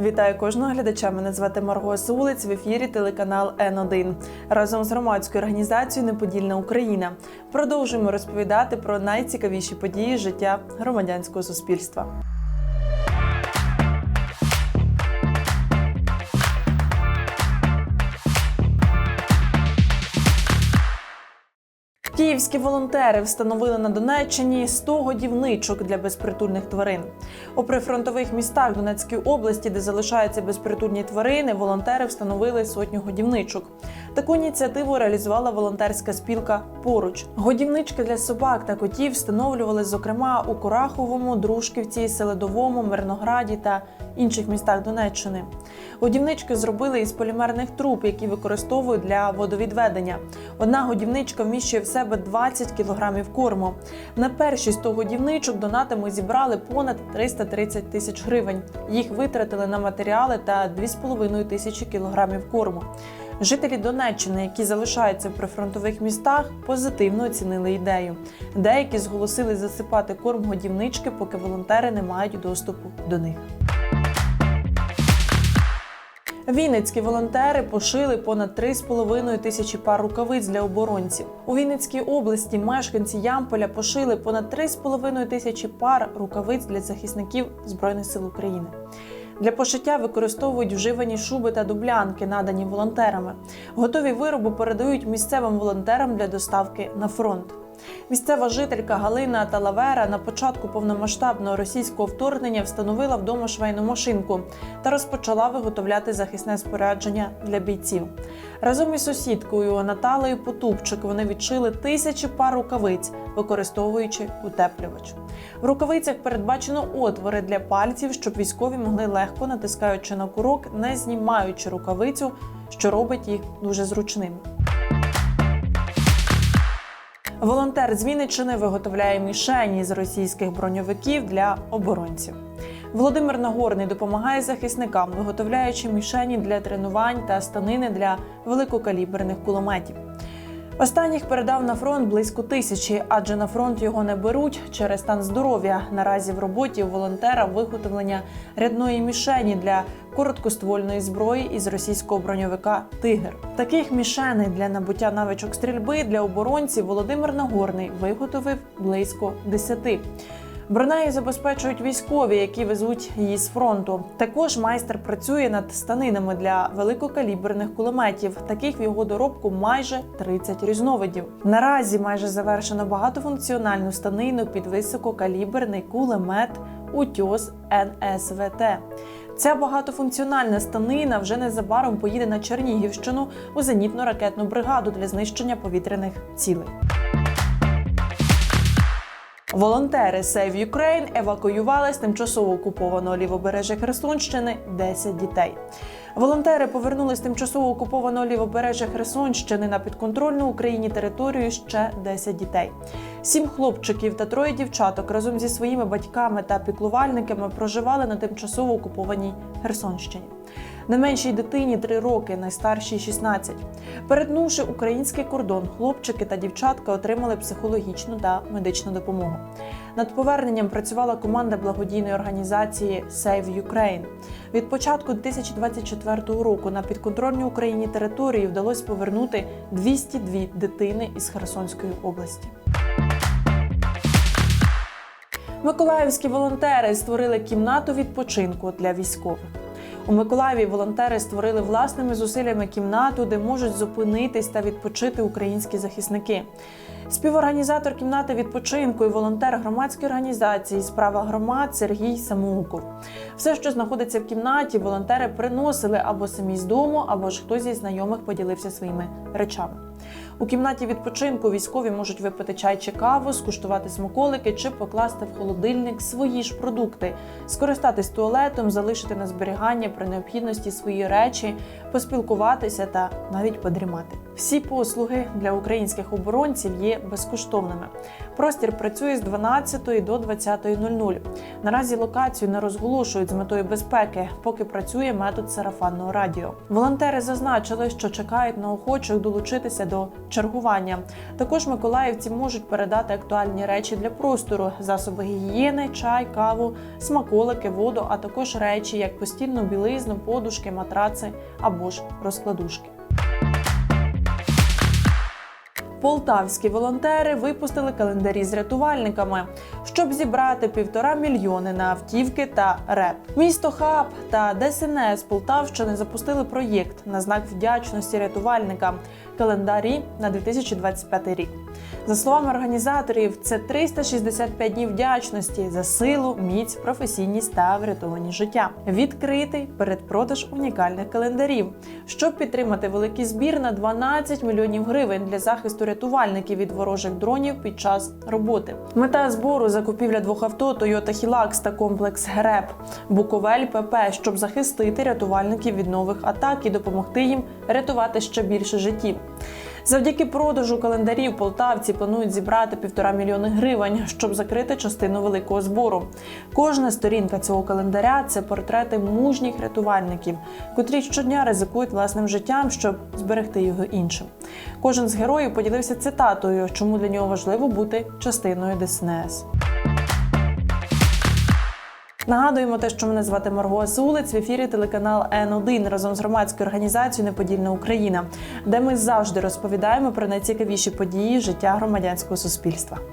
Вітаю кожного глядача. Мене звати Марго Сулиць в ефірі телеканал Н1. Разом з громадською організацією Неподільна Україна продовжуємо розповідати про найцікавіші події життя громадянського суспільства. Київські волонтери встановили на Донеччині 100 годівничок для безпритульних тварин. У прифронтових містах Донецької області, де залишаються безпритульні тварини, волонтери встановили сотню годівничок. Таку ініціативу реалізувала волонтерська спілка поруч. Годівнички для собак та котів встановлювали, зокрема, у Кураховому, Дружківці, Селедовому, Мирнограді та інших містах Донеччини. Годівнички зробили із полімерних труб, які використовують для водовідведення. Одна годівничка вміщує в себе 20 кілограмів корму. На перші 100 годівничок донатами зібрали понад 330 тисяч гривень. Їх витратили на матеріали та 2,5 тисячі кілограмів корму. Жителі Донеччини, які залишаються в прифронтових містах, позитивно оцінили ідею. Деякі зголосили засипати корм годівнички, поки волонтери не мають доступу до них. Вінницькі волонтери пошили понад 3,5 тисячі пар рукавиць для оборонців. У Вінницькій області мешканці Ямполя пошили понад 3,5 тисячі пар рукавиць для захисників Збройних сил України. Для пошиття використовують вживані шуби та дублянки, надані волонтерами. Готові вироби передають місцевим волонтерам для доставки на фронт. Місцева жителька Галина Талавера на початку повномасштабного російського вторгнення встановила вдома швейну машинку та розпочала виготовляти захисне спорядження для бійців. Разом із сусідкою Наталею Потупчик вони відшили тисячі пар рукавиць, використовуючи утеплювач. В рукавицях передбачено отвори для пальців, щоб військові могли легко натискаючи на курок, не знімаючи рукавицю, що робить їх дуже зручними. Волонтер з Вінниччини виготовляє мішені з російських броньовиків для оборонців. Володимир Нагорний допомагає захисникам, виготовляючи мішені для тренувань та станини для великокаліберних кулеметів. Останніх передав на фронт близько тисячі, адже на фронт його не беруть через стан здоров'я. Наразі в роботі волонтера виготовлення рядної мішені для короткоствольної зброї із російського броньовика Тигр. Таких мішеней для набуття навичок стрільби для оборонців Володимир Нагорний виготовив близько 10. Бронею забезпечують військові, які везуть її з фронту. Також майстер працює над станинами для великокаліберних кулеметів. Таких в його доробку майже 30 різновидів. Наразі майже завершено багатофункціональну станину під висококаліберний кулемет Утьос НСВТ. Ця багатофункціональна станина вже незабаром поїде на Чернігівщину у зенітно-ракетну бригаду для знищення повітряних цілей. Волонтери Save Ukraine евакуювали з тимчасово окупованого лівобережжя Херсонщини 10 дітей. Волонтери повернули з тимчасово окупованого лівобережжя Херсонщини на підконтрольну Україні територію ще 10 дітей. Сім хлопчиків та троє дівчаток разом зі своїми батьками та піклувальниками проживали на тимчасово окупованій Херсонщині. Найменшій дитині 3 роки, найстаршій 16. Перетнувши український кордон, хлопчики та дівчатка отримали психологічну та медичну допомогу. Над поверненням працювала команда благодійної організації Save Ukraine. Від початку 2024 року на підконтрольній Україні території вдалося повернути 202 дитини із Херсонської області. Миколаївські волонтери створили кімнату відпочинку для військових. У Миколаєві волонтери створили власними зусиллями кімнату, де можуть зупинитись та відпочити українські захисники. Співорганізатор кімнати відпочинку і волонтер громадської організації Справа громад Сергій Самоуков. Все, що знаходиться в кімнаті, волонтери приносили або самі з дому, або ж хтось із знайомих поділився своїми речами. У кімнаті відпочинку військові можуть випити чай чи каву, скуштувати смаколики чи покласти в холодильник свої ж продукти, скористатись туалетом, залишити на зберігання при необхідності свої речі, поспілкуватися та навіть подрімати. Всі послуги для українських оборонців є безкоштовними. Простір працює з 12 до 20.00. Наразі локацію не розголошують з метою безпеки, поки працює метод сарафанного радіо. Волонтери зазначили, що чекають на охочих долучитися до чергування. Також миколаївці можуть передати актуальні речі для простору: засоби гігієни, чай, каву, смаколики, воду, а також речі, як постільну білизну, подушки, матраци або ж розкладушки. Полтавські волонтери випустили календарі з рятувальниками, щоб зібрати півтора мільйони на автівки та РЕП. Місто Хаб та ДСНС Полтавщини запустили проєкт на знак вдячності рятувальникам календарі на 2025 рік. За словами організаторів, це 365 днів вдячності за силу, міць, професійність та врятовані життя. Відкритий передпродаж унікальних календарів, щоб підтримати великий збір на 12 мільйонів гривень для захисту рятувальників від ворожих дронів під час роботи. Мета збору закупівля двох авто Toyota Hilux та комплекс ГРЕП Буковель ПП, щоб захистити рятувальників від нових атак і допомогти їм рятувати ще більше життів. Завдяки продажу календарів полтавці планують зібрати півтора мільйони гривень, щоб закрити частину великого збору. Кожна сторінка цього календаря це портрети мужніх рятувальників, котрі щодня ризикують власним життям, щоб зберегти його іншим. Кожен з героїв поділився цитатою, чому для нього важливо бути частиною ДСНС. Нагадуємо те, що мене звати Марго Сулець в ефірі телеканал Н1 разом з громадською організацією Неподільна Україна, де ми завжди розповідаємо про найцікавіші події життя громадянського суспільства.